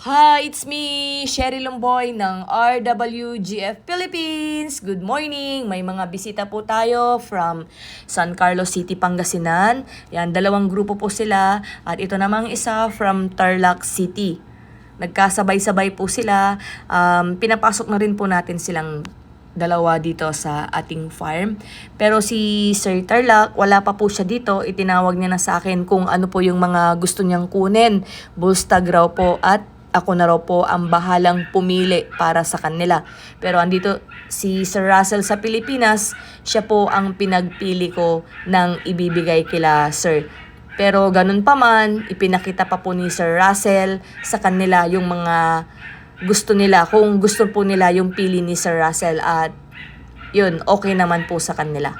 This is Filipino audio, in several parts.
Hi, it's me, Sherry Lumboy ng RWGF Philippines. Good morning! May mga bisita po tayo from San Carlos City, Pangasinan. Yan, dalawang grupo po sila. At ito namang isa from Tarlac City. Nagkasabay-sabay po sila. Um, pinapasok na rin po natin silang dalawa dito sa ating farm. Pero si Sir Tarlac, wala pa po siya dito. Itinawag niya na sa akin kung ano po yung mga gusto niyang kunin. Bullstag raw po at ako na raw po ang bahalang pumili para sa kanila. Pero andito si Sir Russell sa Pilipinas, siya po ang pinagpili ko ng ibibigay kila Sir. Pero ganun pa man, ipinakita pa po ni Sir Russell sa kanila yung mga gusto nila, kung gusto po nila yung pili ni Sir Russell at yun, okay naman po sa kanila.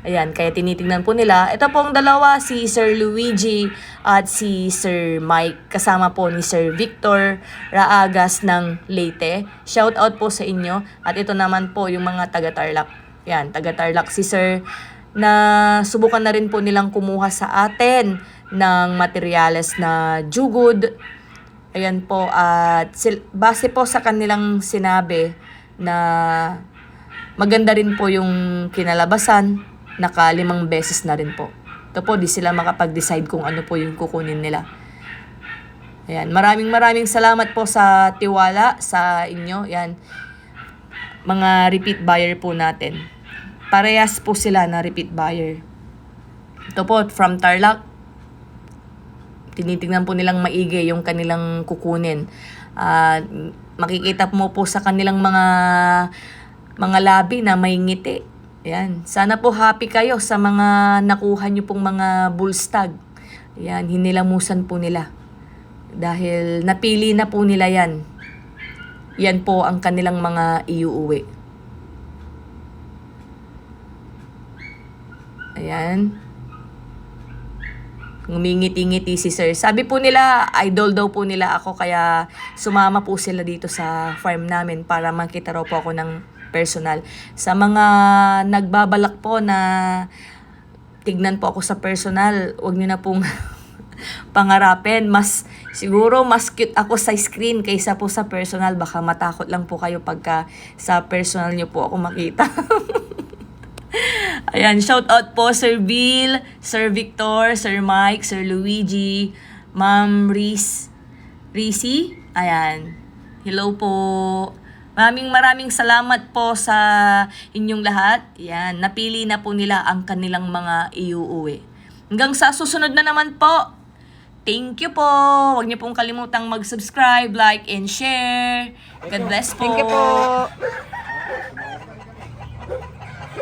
Ayan, kaya tinitingnan po nila. Ito pong dalawa, si Sir Luigi at si Sir Mike. Kasama po ni Sir Victor Raagas ng Leyte. Shout out po sa inyo. At ito naman po yung mga taga-Tarlac. Yan, taga-Tarlac si Sir na subukan na rin po nilang kumuha sa atin ng materyales na jugod. Ayan po, at sil- base po sa kanilang sinabi na maganda rin po yung kinalabasan, nakalimang beses na rin po. Ito po, di sila makapag-decide kung ano po yung kukunin nila. Ayan, maraming maraming salamat po sa tiwala sa inyo. Yan, mga repeat buyer po natin. Parehas po sila na repeat buyer. Ito po, from Tarlac, tinitingnan po nilang maigi yung kanilang kukunin. At makikita mo po sa kanilang mga mga labi na may ngiti. Yan. Sana po happy kayo sa mga nakuha nyo pong mga bullstag. Yan, hinilamusan po nila. Dahil napili na po nila yan. Yan po ang kanilang mga iuuwi. Ayan. Ngumingiti-ngiti si sir. Sabi po nila, idol daw po nila ako kaya sumama po sila dito sa farm namin para makita raw po ako ng personal. Sa mga nagbabalak po na tignan po ako sa personal, wag niyo na pong pangarapin. Mas, siguro mas cute ako sa screen kaysa po sa personal. Baka matakot lang po kayo pagka sa personal niyo po ako makita. Ayan, shout out po Sir Bill, Sir Victor, Sir Mike, Sir Luigi, Ma'am Reese, Risi. Ayan. Hello po. Maraming maraming salamat po sa inyong lahat. Ayan, napili na po nila ang kanilang mga iuuwi. Hanggang sa susunod na naman po. Thank you po. Huwag niyo pong kalimutang mag-subscribe, like, and share. God bless po. Thank you po.